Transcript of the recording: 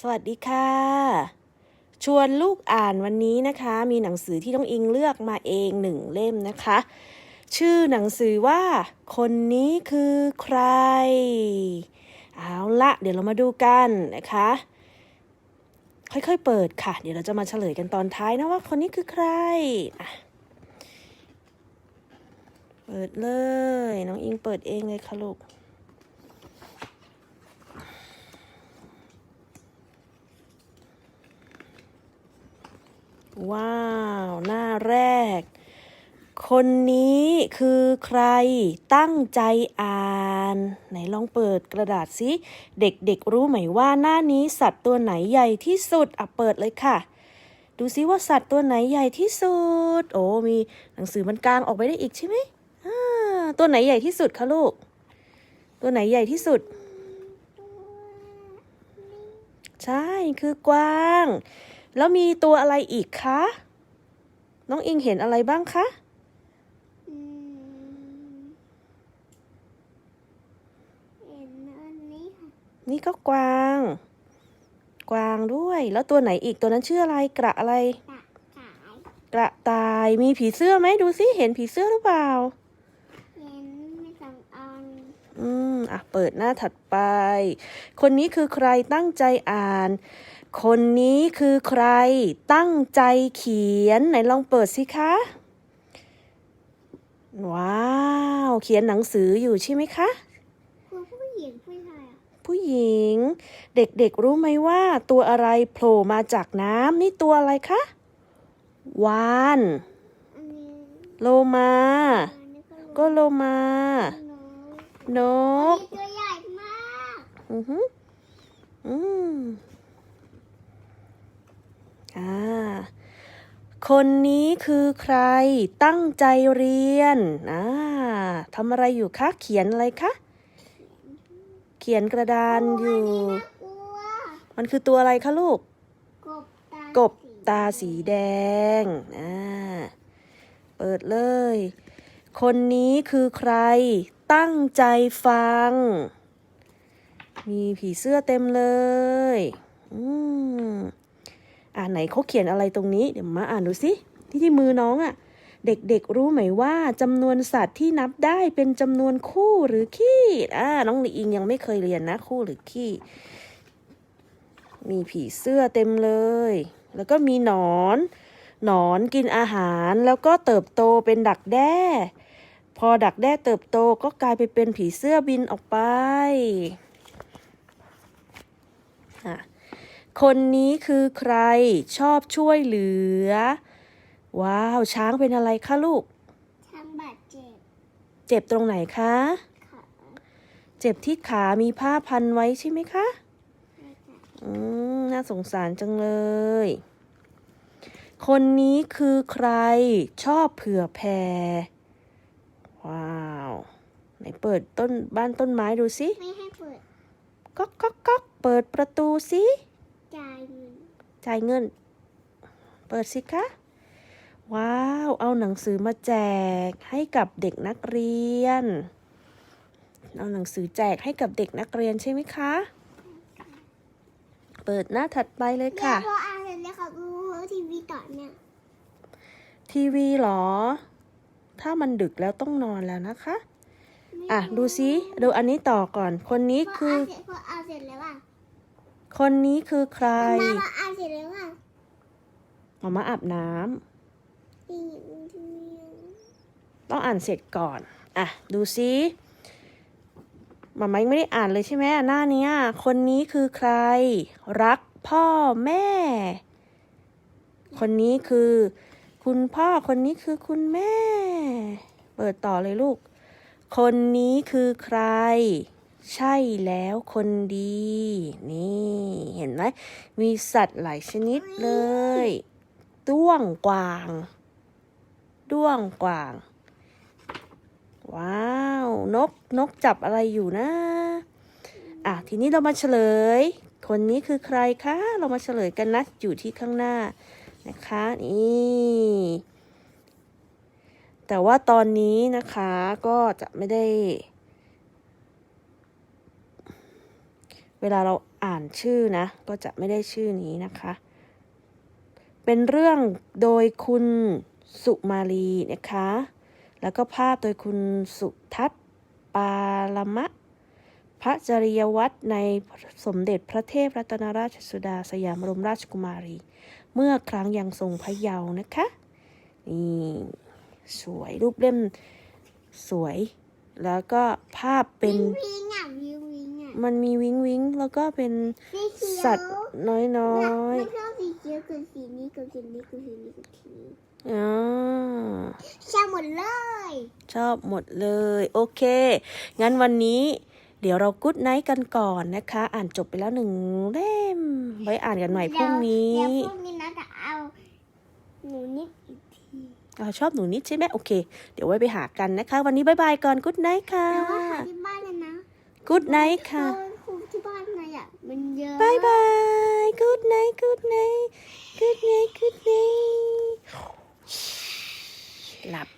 สวัสดีค่ะ ชวนลูกอ่านวันนี้นะคะ มีหนังสือที่น้องอิงเลือกมาเองหนึ่งเล่มนะคะ ชื่อหนังสือว่า คนนี้คือใคร เอาละเดี๋ยวเรามาดูกันนะคะ ค่อยๆเปิดค่ะ เดี๋ยวเราจะมาเฉลยกันตอนท้ายนะว่าคนนี้คือใคร เปิดเลย น้องอิงเปิดเองเลยค่ะลูก ว้าว หน้าแรก คนนี้คือใครตั้งใจอ่าน ไหนลองเปิดกระดาษสิเด็กๆรู้ไหมว่าหน้านี้สัตว์ตัวไหนใหญ่ที่สุดอะเปิดเลยค่ะ ดูซิว่าสัตว์ตัวไหนใหญ่ที่สุด โอ้มีหนังสือมันกลางออกไปได้อีกใช่ไหมตัวไหนใหญ่ที่สุดคะลูก ตัวไหนใหญ่ที่สุด ใช่คือกวาง แล้วมีตัวอะไรอีกคะ น้องอิงเห็นอะไรบ้างคะอืมเห็นอันนี้ค่ะนี่ก็กวาง กวางด้วย แล้วตัวไหนอีกตัวนั้นชื่ออะไรกระอะไรตะขายกระต่ายมีผีเสื้อไหมดูสิเห็นผีเสื้อหรือเปล่าเห็นไม่สองอันอืมอะเปิดหน้าถัดไป คนนี้คือใครตั้งใจอ่าน คนนี้คือใครตั้งใจเขียนไหนลองเปิดสิคะ ว้าว เขียนหนังสืออยู่ใช่ไหมคะกลัวผู้หญิงผู้ชายอะผู้หญิง เด็กๆรู้ไหมว่าตัวอะไรโผล่มาจากน้ำนี่ตัวอะไรคะวาน อันนี้โลมา อันนี้ก็ก็โลมานกนกตัวใหญ่มาก อือหืออืมอ่า คนนี้คือใครตั้งใจเรียนอ่าทำอะไรอยู่คะ เขียนอะไรคะ เขียนกระดานอยู่น่ากลัวมันคือตัวอะไรคะลูกกบตากบตาสีแดงอ่าเปิดเลย คนนี้คือใคร ตั้งใจฟัง มีผีเสื้อเต็มเลย อืม อ่าไหนเขาเขียนอะไรตรงนี้เดี๋ยวมาอ่านดูสิที่ที่มือน้องอะ่ะ เด็กๆรู้ไหมว่าจำนวนสัตว์ที่นับได้เป็นจำนวนคู่หรือขี้อ่าน้องลีอิงยังไม่เคยเรียนนะ คู่หรือขี้มีผีเสื้อเต็มเลย แล้วก็มีหนอน หนอนกินอาหารแล้วก็เติบโตเป็นดักแด้ พอดักแด้เติบโตก็กลายไปเป็นผีเสื้อบินออกไปอะ คนนี้คือใครชอบช่วยเหลือ ว้าว ช้างเป็นอะไรคะลูกทำบาดเจ็บ เจ็บตรงไหนคะขาเจ็บที่ขามีผ้าพันไว้ใช่ไหมคะไม่ค่ะอืมน่าสงสารจังเลย คนนี้คือใครชอบเผื่อแผ่ว้าว ไหนเปิดต้นบ้านต้นไม้ดูสิ ไม่ให้เปิด ก๊อกก๊อกก๊อกเปิดประตูสิจ่ายเงิน จ่ายเงิน เปิดสิคะ ว้าว เอาหนังสือมาแจกให้กับเด็กนักเรียน เอาหนังสือแจกให้กับเด็กนักเรียนใช่ไหมคะ เปิดหน้าถัดไปเลยเดี๋ยค่ะวพออ่านเสร็จแล้วเขาดูทีวีต่อเนี่ย ทีวีเหรอ ถ้ามันดึกแล้วต้องนอนแล้วนะคะ อะ ดูซิ ดูอันนี้ต่อก่อน คนนี้พอคืออ่านเสร็จพออ่านเสร็จแล้วอะ คนนี้คือใครมาพออ่านเสร็จแล้วอะออกมาอาบน้ำนี่ที่นี่ต้องอ่านเสร็จก่อน อะ ดูซิมาม่ายังไม่ได้อ่านเลยใช่ไหมหน้าเนี้ยคนนี้คือใคร รักพ่อแม่ คนนี้คือ คุณพ่อคนนี้คือคุณแม่ เปิดต่อเลยลูก คนนี้คือใคร ใช่แล้วคนดี นี่เห็นไหม มีสัตว์หลายชนิดเลย ด้วงกวาง ด้วงกวาง ว้าว นก นกจับอะไรอยู่นะ อะ ทีนี้เรามาเฉลย คนนี้คือใครคะ เรามาเฉลยกันนะ อยู่ที่ข้างหน้านะคะ นี่แต่ว่าตอนนี้นะคะก็จะไม่ได้ เวลาเราอ่านชื่อนะ ก็จะไม่ได้ชื่อนี้นะคะ เป็นเรื่องโดยคุณสุมาลีนะคะ แล้วก็ภาพโดยคุณสุทัศน์ปาลมะ พระจริยวัตรในสมเด็จพระเทพรัตนราชสุดาสยามบรมราชกุมารี เมื่อครั้งยังทรงพระเยาว์นะคะ นี่สวยรูปเล่มสวย แล้วก็ภาพเป็น มันมีวิงวิงแล้วก็เป็นสีเขียวสัตว์น้อยน้อๆยชอบสีเขียวกับสีนี้กับสีนี้กับสีนี้กับสีนี้อ๋อชอบหมดเลย ชอบหมดเลย โอเค งั้นวันนี้ เดี๋ยวเรากุ๊ดไนท์กันก่อนนะคะ อ่านจบไปแล้วหนึ่งเล่ม ไว้อ่านกันใหม่พรุ่งนี้ เดี๋ยวพรุ่งนี้นะจะเอาหนูนิดอีกทีอ่าชอบหนูนิดใช่ไหมโอเค เดี๋ยวไว้ไปหากันนะคะ วันนี้บายบายก่อนกุ๊ดไนท์ค่ะ แต่ว่าหาที่บ้านเลยนะ กุ๊ดไนท์ค่ะเพราว่าครูที่บ้านไงอะมันเยอะบายบายกุ๊ดไนท์กุ๊ดไนท์กุ๊ดไนท์กุ๊ดไนท์หลับ